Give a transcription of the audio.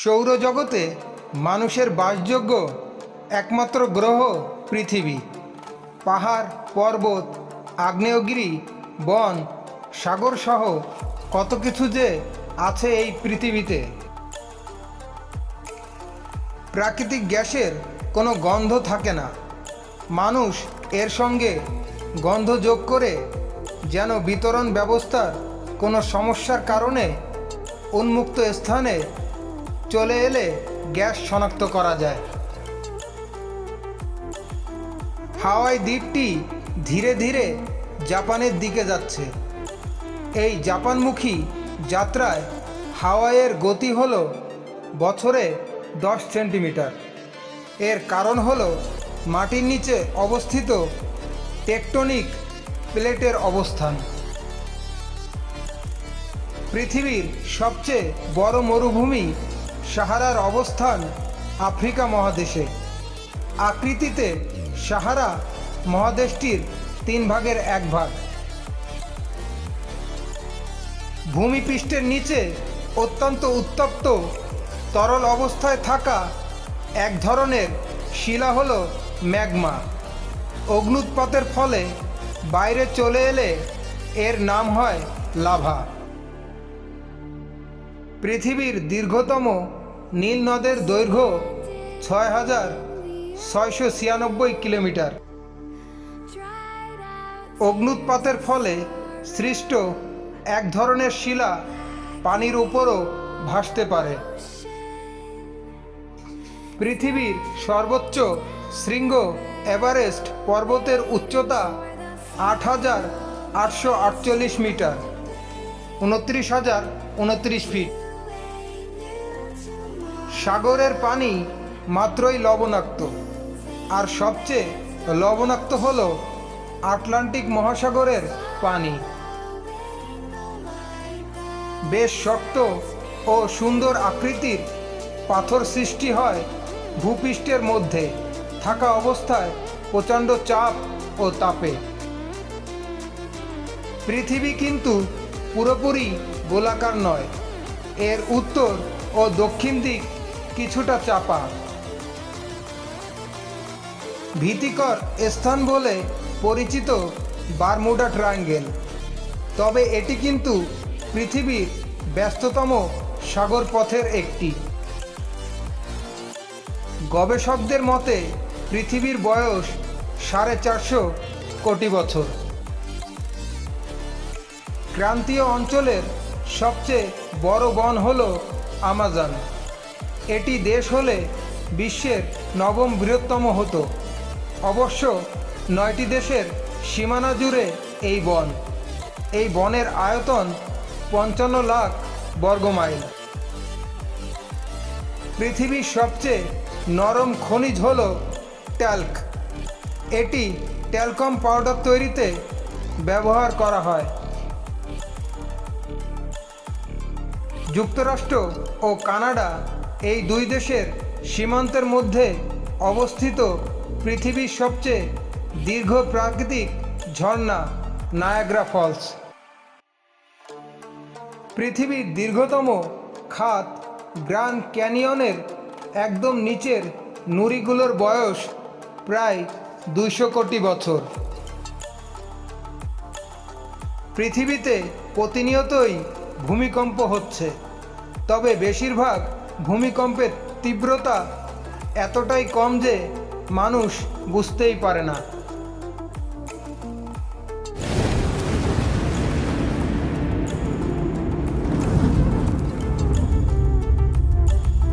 সৌরজগতে মানুষের বাসযোগ্য একমাত্র গ্রহ পৃথিবী। পাহাড়, পর্বত, আগ্নেয়গিরি, বন, সাগরসহ কত কিছু যে আছে এই পৃথিবীতে। প্রাকৃতিক গ্যাসের কোনো গন্ধ থাকে না। মানুষ এর সঙ্গে গন্ধ যোগ করে যেন বিতরণ ব্যবস্থার কোনো সমস্যার কারণে উন্মুক্ত স্থানে চলে এলে গ্যাস শনাক্ত করা যায়। হাওয়াই দ্বীপটি ধীরে ধীরে জাপানের দিকে যাচ্ছে। এই জাপানমুখী যাত্রায় হাওয়াইয়ের গতি হল বছরে দশ সেন্টিমিটার। এর কারণ হল মাটির নিচে অবস্থিত টেকটনিক প্লেটের অবস্থান। পৃথিবীর সবচেয়ে বড় মরুভূমি সাহারার অবস্থান আফ্রিকা মহাদেশে। আকৃতিতে সাহারা মহাদেশটির তিন ভাগের এক ভাগ। ভূমিপৃষ্ঠের নিচে অত্যন্ত উত্তপ্ত, তরল অবস্থায় থাকা এক ধরনের শিলা হল ম্যাগমা। অগ্নুৎপাতের ফলে বাইরে চলে এলে এর নাম হয় লাভা। পৃথিবীর দীর্ঘতম নীল নদের দৈর্ঘ্য ছয় হাজার ছয়শো ছিয়ানব্বই কিলোমিটার। অগ্নুৎপাতের ফলে সৃষ্ট এক ধরনের শিলা পানির উপরও ভাসতে পারে। পৃথিবীর সর্বোচ্চ শৃঙ্গ এভারেস্ট পর্বতের উচ্চতা আট হাজার আটশো আটচল্লিশ মিটার, উনত্রিশ হাজার উনত্রিশ ফিট। সাগরের পানি মাত্রই লবণাক্ত। আর সবচেয়ে লবণাক্ত হল আটলান্টিক মহাসাগরের পানি। বেশ শক্ত ও সুন্দর আকৃতির পাথর সৃষ্টি হয় ভূপৃষ্ঠের মধ্যে। থাকা অবস্থায় প্রচণ্ড চাপ ও তাপে। পৃথিবী কিন্তু পুরোপুরি গোলাকার নয়। এর উত্তর ও দক্ষিণ দিক কিছুটা চাপা। ভীতিকর স্থান বলে পরিচিত বারমুডা ট্রায়াঙ্গেল। তবে এটি কিন্তু পৃথিবীর ব্যস্ততম সাগর পথের একটি। গবেষকদের মতে, পৃথিবীর বয়স সাড়ে চারশো কোটি বছর। ক্রান্তীয় অঞ্চলের সবচেয়ে বড় বন হল আমাজন। এটি দেশ হলে বিশ্বের নবম বৃহত্তম হতো। অবশ্য নয়টি দেশের সীমানা জুড়ে এই বন। এই বনের আয়তন পঞ্চান্ন লাখ বর্গমাইল পৃথিবীর সবচেয়ে নরম খনিজ হল ট্যাল্ক। এটি ট্যালকম পাউডার তৈরিতে ব্যবহার করা হয়। যুক্তরাষ্ট্র ও কানাডা এই দুই দেশের সীমান্তের মধ্যে অবস্থিত পৃথিবীর সবচেয়ে দীর্ঘ প্রাকৃতিক ঝর্ণা নায়াগ্রা ফলস। পৃথিবীর দীর্ঘতম খাত গ্র্যান্ড ক্যানিয়নের একদম নিচের নুড়িগুলোর বয়স প্রায় দুইশো কোটি বছর। পৃথিবীতে প্রতিনিয়তই ভূমিকম্প হচ্ছে, তবে বেশিরভাগ ভূমিকম্পের তীব্রতা এতটাই কম যে মানুষ বুঝতেই পারে না।